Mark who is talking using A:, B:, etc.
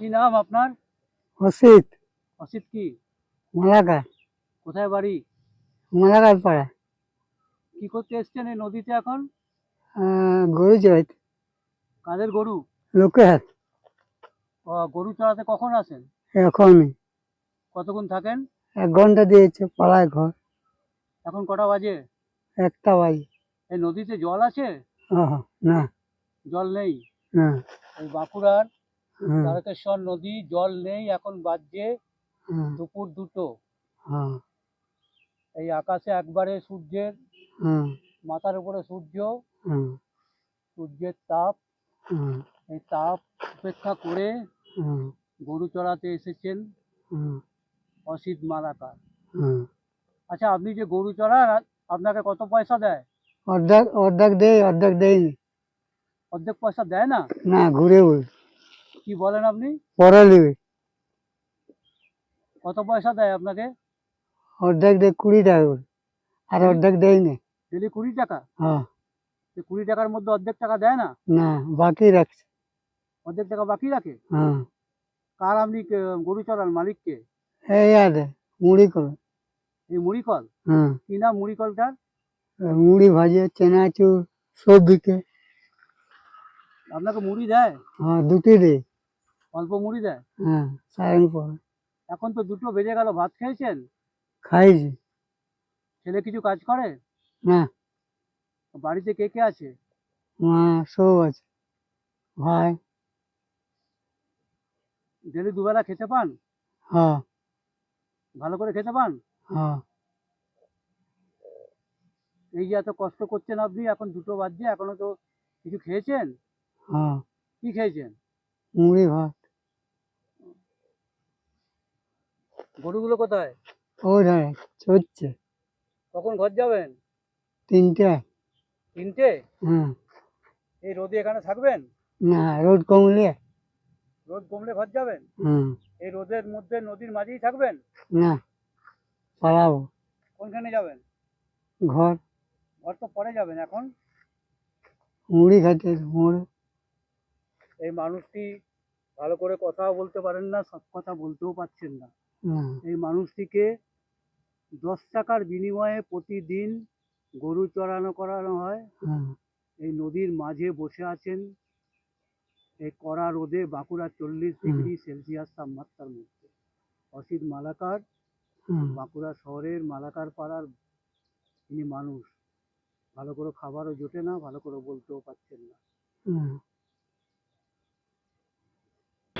A: কি নাম আপনার?
B: অসিত।
A: অসিত কি?
B: মালাকার
A: কোথায় বাড়ি?
B: মালাকার পাড়া।
A: কি করতে এসছেন এই নদীতে এখন?
B: গরু চড়াইতে।
A: কাদের গরু?
B: লোকে হাত
A: ও, গরু চড়াতে কখন আসেন?
B: এখনই।
A: কতক্ষণ থাকেন?
B: এক ঘণ্টা দিয়েছে পাড়ায় ঘর।
A: এখন কটা বাজে?
B: একটা বাজে।
A: এই নদীতে জল আছে?
B: আহ, না।
A: জল নেই?
B: না।
A: এই বাঁকুড়ার তারকেশ্বর নদী জল নেই এখন বাজছে
B: হ্যাঁ,
A: দুপুর দুটো।
B: হ্যাঁ,
A: এই আকাশে একবারে সূর্যের
B: হ্যাঁ,
A: মাথার উপরে সূর্য।
B: হ্যাঁ,
A: সূর্যের তাপ।
B: হ্যাঁ,
A: এই তাপ উপেক্ষা করে
B: হ্যাঁ,
A: গরু চড়াতে এসেছেন
B: হ্যাঁ,
A: অসিত মালাকার।
B: হ্যাঁ।
A: আচ্ছা আপনি যে গরু চড়ান আপনাকে কত পয়সা দেয়?
B: অর্ধেক অর্ধেক দেয় অর্ধেক দেয়নি
A: অর্ধেক পয়সা দেয় না?
B: না ঘুরে বল।
A: কি বলেন আপনি?
B: পরে
A: কত পয়সা দেয় আপনাকে?
B: অর্ধেক দেয় কুড়ি টাকা করে আর অর্ধেক দেয়নি
A: ডেলি কুড়ি টাকা?
B: হ্যাঁ।
A: এই কুড়ি টাকার মধ্যে অর্ধেক টাকা দেয় না?
B: না বাকি রাখছে।
A: অর্ধেক টাকা বাকি রাখে?
B: হ্যাঁ।
A: কার আপনি গরু চড়ান মালিককে
B: এই আছে মুড়ি করে
A: এই মুড়িকল
B: হ্যাঁ।
A: কি নাম মুড়িকলটার
B: মুড়ি ভাজে চেনাচুর সব বিকে।
A: আপনাকে মুড়ি দেয়?
B: হ্যাঁ দুটি দেয়।
A: অল্প মুড়ি দেয়?
B: হ্যাঁ
A: এখন তো দুটো বেজে গেল ভাত খেয়েছেন?
B: খাইছি
A: ছেলে কিছু কাজ করে?
B: না।
A: বাড়িতে কে কে আছে?
B: মা সব আছে। ভাই।
A: ডেলি দুবেলা খেতে পান?
B: হ্যাঁ।
A: ভালো করে খেতে পান?
B: হ্যাঁ।
A: এই যে এত কষ্ট করছেন আপনি এখন দুটো বাজছে এখনও তো কিছু খেয়েছেন?
B: হ্যাঁ।
A: কি খেয়েছেন?
B: মুড়ি ভাত।
A: গরুগুলো কোথায়?
B: ও ধারে চড়ছে।
A: কখন ঘর যাবেন?
B: তিনটে।
A: তিনটে?
B: হ্যাঁ।
A: এই রোদে এখানে থাকবেন?
B: না রোদ কমলে।
A: রোদ কমলে ঘর যাবেন?
B: হুম
A: এই রোদের মধ্যে নদীর মাঝেই থাকবেন?
B: না পালাবো।
A: কোনখানে যাবেন?
B: ঘর।
A: ঘর তো পরে যাবেন এখন।
B: মুড়ি খাইতে মুড়ি।
A: এই মানুষটি ভালো করে কথাও বলতে পারেন না সব কথা বলতেও পারছেন না। এই মানুষটিকে দশ টাকার বিনিময়ে প্রতিদিন গরু চড়ানো করানো হয়। এই নদীর মাঝে বসে আছেন। এই কড়া রোদে বাঁকুড়া চল্লিশ ডিগ্রি সেলসিয়াস তাপমাত্রার মধ্যে। অসিত মালাকার বাঁকুড়া শহরের মালাকার পাড়ার তিনি মানুষ। ভালো করে খাবারও জোটে না ভালো করে বলতেও পারছেন না।